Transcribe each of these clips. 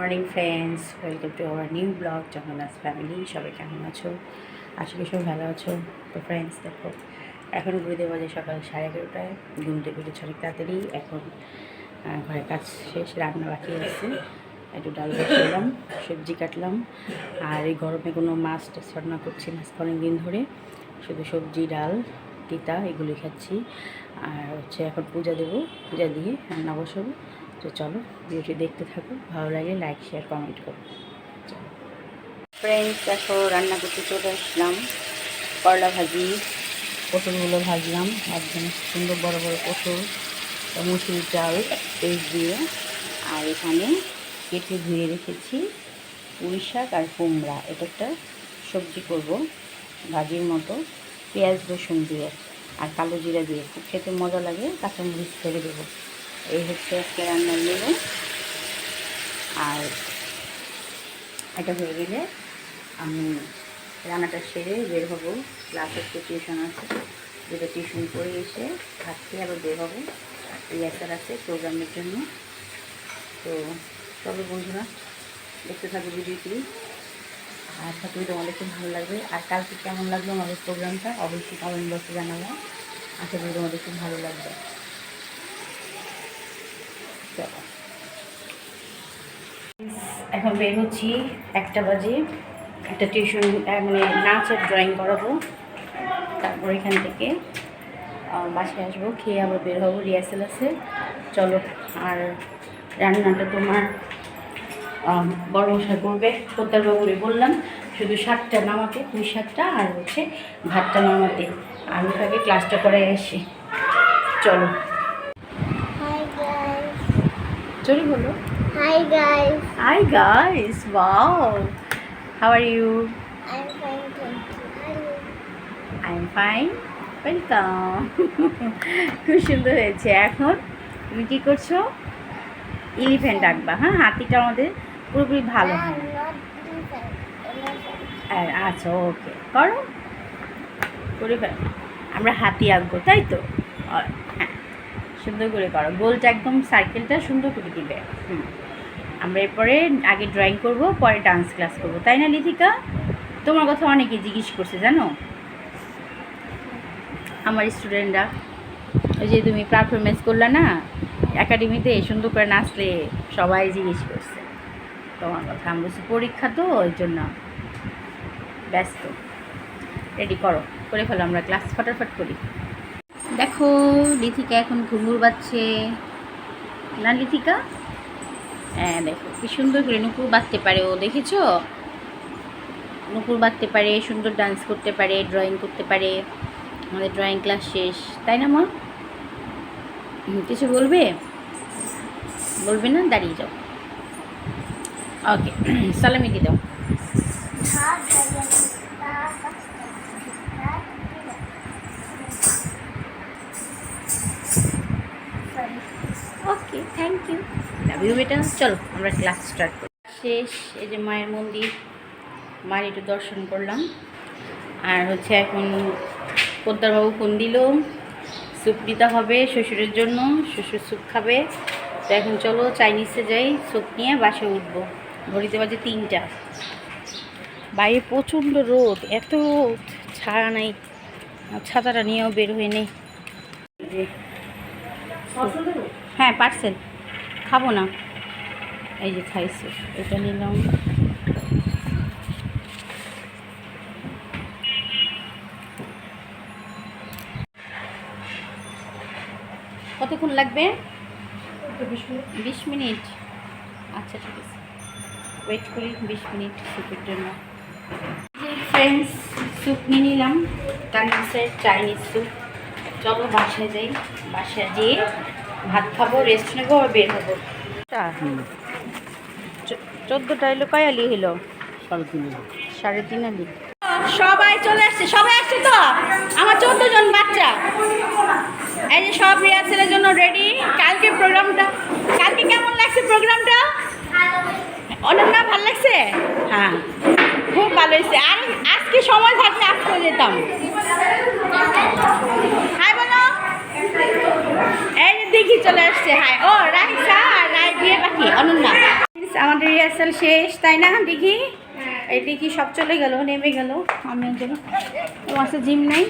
Morning friends, welcome to our new blog, Jagannath family, সবাই কেমন আছো? আশা করি সবাই ভালো আছো। তো ফ্রেন্ডস, দেখো এখন ঘুরতে বাজে সকাল সাড়ে এগারোটায়, ঘুম থেকে উঠেছে অনেক তাড়াতাড়ি এখন ঘরের কাজ শেষ, রান্না বাকি আছে। একটু ডাল বসালাম সবজি কাটলাম, আর এই গরমে কোনো মাছ টাছ রান্না করছি আজকে অনেক দিন ধরে। শুধু সবজি, ডাল, তিতা এগুলি খাচ্ছি। আর হচ্ছে এখন পূজা দেবো, পূজা দিয়ে রান্না বসাবো। তো চলো, ভিডিওটি দেখতে থাকো ভালো লাগে লাইক শেয়ার কমেন্ট করো ফ্রেন্ডস দেখো, রান্না করতে চলে আসলাম। করলা ভাজি। পটলগুলো ভাজলাম, একদম সুন্দর বড় বড় পটল মুসুর চাল পেস্ট দিয়ে। আর এখানে কেটে ধুয়ে রেখেছি পুঁই শাক আর কুমড়া। এটা একটা সবজি করব ভাজির মতো। পেঁয়াজ, রসুন দিয়ে আর কালো জিরা দিয়ে। খুব খেতে মজা লাগে, কাঁচামরিচ ছেড়ে দেবো। এই হচ্ছে আজকে রান্নার মেনু আর এটা হয়ে গেলে আমি রান্নাটা সেরে বের হব। ক্লাস একটু টিউশন আছে যেটা টিউশন করে এসে খেয়ে আবার বের হব। রিহার্সাল আছে প্রোগ্রামের জন্য। তো চলো বন্ধুরা, দেখতে থাকো ভিডিওটি। আর থাকলে তোমাদের খুব ভালো লাগবে। আর কালকে কেমন লাগল আমাদের প্রোগ্রামটা অবশ্যই কমেন্ট বক্সে জানাব। আশা করি তোমাদের খুব ভালো লাগবে। চলো এখন বের হচ্ছি, একটা বাজে। একটা টিউশন মানে নাচ আর ড্রয়িং করাবো। তারপর এখান থেকে বাসায় আসব, খেয়ে আবার বের হব রিহার্সেল আছে। চলো, আর রান্নাটা তোমার বড় মশাই করবে। বাবুরে বললাম, শুধু শাকটা নামাতে, পুঁই শাকটা আর হচ্ছে ভাতটা নামাতে। আমি তাকে ক্লাসটা করে আসি। চলো. চলি বলো। Hi guys. Hi guys wow how are you I'm fine, thank you. How are you? I am fine welcome খুব সুন্দর হয়েছে। এখন তুমি কী করছ? এলিফ্যান্ট আঁকবা। হ্যাঁ হাতিটা আমাদের পুরোপুরি ভালো হয়। আচ্ছা ওকে করো। করে ফেল। আমরা হাতি আঁকবো তাই তো? সুন্দর করে করো। গোলটা একদম সার্কেলটা সুন্দর করে দিবে। হুম। আমরা এরপরে আগে ড্রয়িং করব, পরে ডান্স ক্লাস করব। তাই না, লিথিকা? তোমার কথা অনেকে জিজ্ঞেস করছে, জানো? আমার স্টুডেন্টরা ওই যে তুমি পারফরমেন্স করলে না একাডেমিতে সুন্দর করে নাচলে সবাই জিজ্ঞেস করছে। তোমার কথা, আমি বলছি, পরীক্ষা তো, ওই জন্য। ব্যস্ত। রেডি করো। করে ফেলো, আমরা ক্লাস ফটাফট করি। দেখো, লিথিকা এখন ঘুঙুর বাচ্ছে না, লিথিকা? হ্যাঁ দেখো, কি সুন্দর করে নুপুর বাঁধতে পারে ও, দেখেছ? নুপুর বাঁধতে পারে, সুন্দর ডান্স করতে পারে ড্রয়িং করতে পারে। আমাদের ড্রয়িং ক্লাস শেষ, তাই না, মা? কিছু বলবে? বলবে না? দাঁড়িয়ে যাও। ওকে সালামি দিয়ে দাও। থ্যাংক ইউ লাভ ইউ বেটা চলো আমরা ক্লাস স্টার্ট করি। শেষ এই যে মায়ের মন্দির মায়ের একটু দর্শন করলাম। আর হচ্ছে এখন পোদ্দারবাবু ফোন দিল স্যুপ দিতে হবে শ্বশুরের জন্য শ্বশুর স্যুপ খাবে। তো এখন চলো চাইনিজে যাই স্যুপ নিয়ে বাসে উঠবো। ঘড়িতে বাজে তিনটা। বাইরে প্রচণ্ড রোদ এত রোদ ছায়া নাই। ছাতাটা নিয়েও বের হয়ে নেই। যে হ্যাঁ পার্সেল। খাব না। এই যে খাইছে, এটা নিলাম। কতক্ষণ লাগবে? বিশ মিনিট। আচ্ছা ঠিক আছে। ওয়েট করি, বিশ মিনিট স্যুপের জন্য। ফ্রেন্ডস স্যুপ নিয়ে নিলাম। টানিসের চাইনিজ স্যুপ চলো বাসায় যাই। বাসায় যেয়ে ভাত খাব রেস্ট নেব আর বের হব। চোদ্দোটা এলো কয় আলি হলো সাড়ে তিন আলি। সবাই চলে আসছে সবাই আসছে তো? আমার চোদ্দ জন বাচ্চা। এই যে সব রিহার্সেলের জন্য রেডি কালকে প্রোগ্রামটা কালকে কেমন লাগছে প্রোগ্রামটা অনেক না ভালো লাগছে? হ্যাঁ খুব ভালো হয়েছে। আর আজকে সময় থাকলে আজকে যেতাম। হাই এই আসছে হাই ও রাইসা রাই দিয়ে পাখি অনন্যা। আমাদের রিহার্সাল শেষ তাই না দেখি এই দেখি সব চলে গেল নেমে গেল। আমি একজন ও জিম নাই।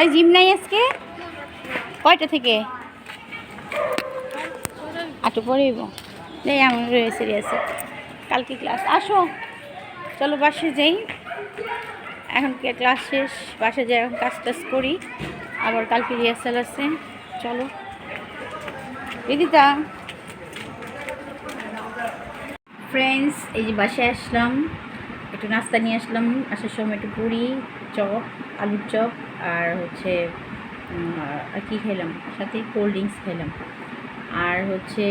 এই জিম নাই আজকে? কয়টা থেকে? আটু পরেইব নেই আমার রয়েছে রিহার্সাল কালকে ক্লাস আসো। চলো বাসে যাই। এখন ক্লাস শেষ? বাসে যাই এখন কাজ টাজ করি। আবার কালকে রিহার্সাল আছে। চলো। দিদিতা ফ্রেন্ডস এই যে বাসায় আসলাম। একটু নাস্তা নিয়ে আসলাম। আসার সময় একটু পুরি, চপ, আলুর চপ, আর হচ্ছে আর কী খেলাম? সাথে কোল্ড ড্রিঙ্কস খেলাম। আর হচ্ছে,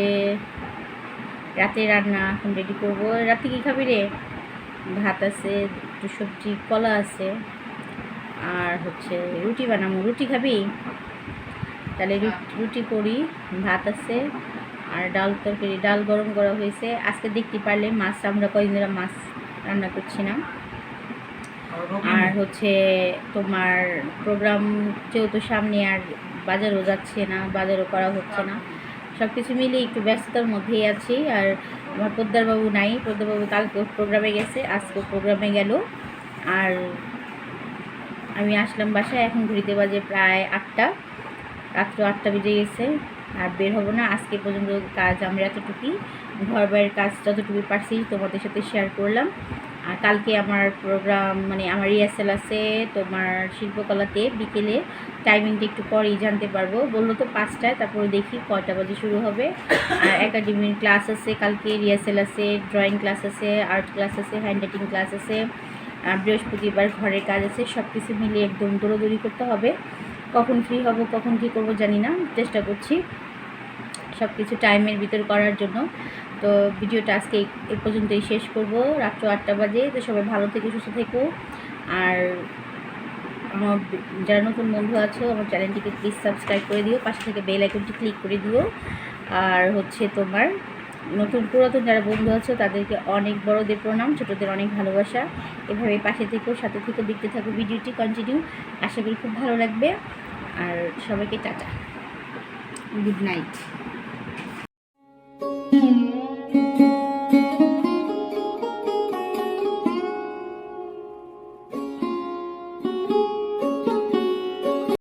রাতে রান্না এখন রেডি করব। রাতে কী খাবি রে? ভাত আছে, একটু সবজি, কলা আছে, আর হচ্ছে রুটি বানাবো। রুটি খাবি? তাহলে রুট- করি, ভাত আছে, আর ডাল তরকারি, ডাল গরম করা হয়েছে। আজকে দেখতে পারলে মাছ, আমরা কয়েকদিন ধরে মাছ রান্না করছি না আর হচ্ছে তোমার প্রোগ্রাম যেহেতু সামনে আর বাজারও যাচ্ছে না, বাজারও করা হচ্ছে না সব কিছু মিলিয়ে একটু ব্যস্ততার মধ্যেই আছি। আর আমার পোদ্দারবাবু নাই, পোদ্দারবাবু কালকে প্রোগ্রামে গেছে, আজকে প্রোগ্রামে গেল। আর আমি আসলাম বাসায়, এখন ঘুরিতে বাজে প্রায় আটটা। রাত্র আটটা বেজে গেছে, আর বের হব না। আজকে পর্যন্ত কাজ আমরা এতটুকুই ঘর বাইরের কাজ যতটুকু পারছি তোমাদের সাথে শেয়ার করলাম। আর কালকে আমার প্রোগ্রাম মানে আমার রিহার্সেল আছে তোমার শিল্পকলাতে বিকেলে। টাইমিংটা একটু পরেই জানতে পারব। বলল তো পাঁচটায়, তারপরে দেখি কয়টা বাজে শুরু হবে। আর একাডেমির ক্লাস আছে কালকে রিহার্সেল আছে ড্রয়িং ক্লাস আছে আর্ট ক্লাস আছে হ্যান্ড রাইটিং ক্লাস আছে বৃহস্পতিবার ঘরের কাজ আছে সব কিছু মিলিয়ে একদম দৌড়োদৌড়ি করতে হবে। কখন ফ্রি হব, কখন কী করব জানি না, চেষ্টা করছি সব কিছু টাইমের ভিতর করার জন্য। তো ভিডিওটা আজকে এই পর্যন্তই শেষ করব। রাত্র আটটা বাজে, তো সবাই ভালো থেকে, সুস্থ থেকো। আর আমার যারা নতুন বন্ধু আছো, আমার চ্যানেলটিকে প্লিজ সাবস্ক্রাইব করে দিও, পাশে থেকে বেল আইকনটি ক্লিক করে দিও। আর হচ্ছে তোমার নতুন পুরাতন যারা বন্ধু আছো, তাদেরকে অনেক বড়দের প্রণাম, ছোটদের অনেক ভালোবাসা। এভাবে পাশে থেকেও সাথে থেকে, দেখতে থাকো, ভিডিওটি কন্টিনিউ আশা করি খুব ভালো লাগবে। আর সবাইকে টাটা। Good night.